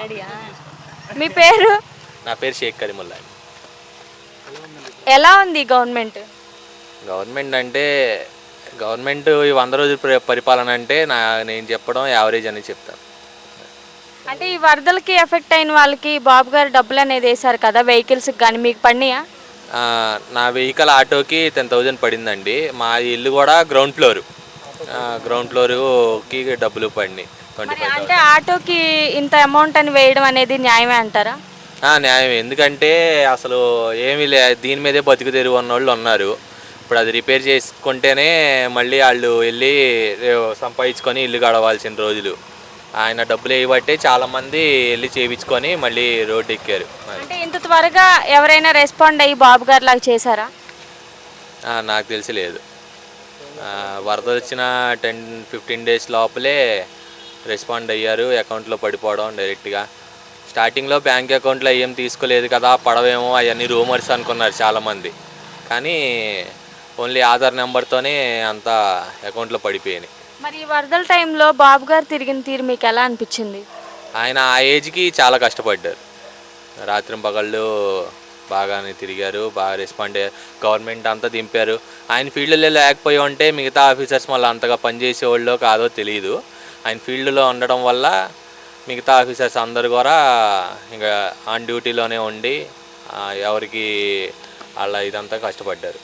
రెడీయా మీ పేరు? నా పేరు షేక్ కరీముల్లా ఎలా ఉంది గవర్నమెంట్? గవర్నమెంట్ అంటే గవర్నమెంట్ ఈ వంద రోజుల పరి- పరిపాలన అంటే నా నేను చెప్పడం యావరేజ్ అని చెప్తాను. అంటే ఈ వరదలకి ఎఫెక్ట్ అయిన వాళ్ళకి బాబు గారు డబ్బులు అనేది వేశారు కదా వెహికల్స్కి కానీ మీకు పడినాయా? ఆ, నా వెహికల్ ఆటోకి టెన్ థౌజండ్ పడిందండి. మా ఇల్లు కూడా గ్రౌండ్ ఫ్లోర్. గ్రౌండ్ ఫ్లోర్కి డబ్బులు పడినాయి. ట్వంటీ అంటే ఆటోకి ఇంత అమౌంట్ అని వేయడం అనేది న్యాయమే అంటారా? న్యాయం ఎందుకంటే అసలు ఏమీ లే దీని మీదే బతుకు తెరువు వాళ్ళు ఉన్నారు. ఇప్పుడు అది రిపేర్ చేసుకుంటేనే మళ్ళీ వాళ్ళు వెళ్ళి సంపాదించుకొని ఇల్లు గడవాల్సిన రోజులు. ఆయన డబ్బులు వేయబట్టే చాలామంది వెళ్ళి చేయించుకొని మళ్ళీ రోడ్డు ఎక్కారు. అంటే ఇంత త్వరగా ఎవరైనా రెస్పాండ్ అయ్యి బాబు గారు లాగా చేశారా నాకు తెలిసి లేదు. ఆ, వరద వచ్చిన టెన్ ఫిఫ్టీన్ డేస్ లోపలే రెస్పాండ్ అయ్యారు అకౌంట్లో పడిపోవడం డైరెక్ట్గా. స్టార్టింగ్లో బ్యాంక్ అకౌంట్లో ఏం తీసుకోలేదు కదా పడవేమో అవన్నీ రూమర్స్ అనుకున్నారు చాలామంది. కానీ ఓన్లీ ఆధార్ నెంబర్తోనే అంతా అకౌంట్లో పడిపోయినాయి. మరి ఈ వరదల టైంలో బాబు గారు తిరిగిన తీరు మీకు ఎలా అనిపించింది? ఆయన ఆ ఏజ్కి చాలా కష్టపడ్డారు. రాత్రి పగళ్ళు బాగానే తిరిగారు బాగా రెస్పాండ్ అయ్యారు. గవర్నమెంట్ అంతా దింపారు. ఆయన ఫీల్డ్లో లేకపోయి ఉంటే మిగతా ఆఫీసర్స్ మళ్ళీ అంతగా పనిచేసేవాళ్ళో కాదో తెలియదు ఆయన ఫీల్డ్లో ఉండడం వల్ల మిగతా ఆఫీసర్స్ అందరు కూడా ఇంకా ఆన్ డ్యూటీలోనే ఉండి ఎవరికి వాళ్ళ ఇదంతా కష్టపడ్డారు.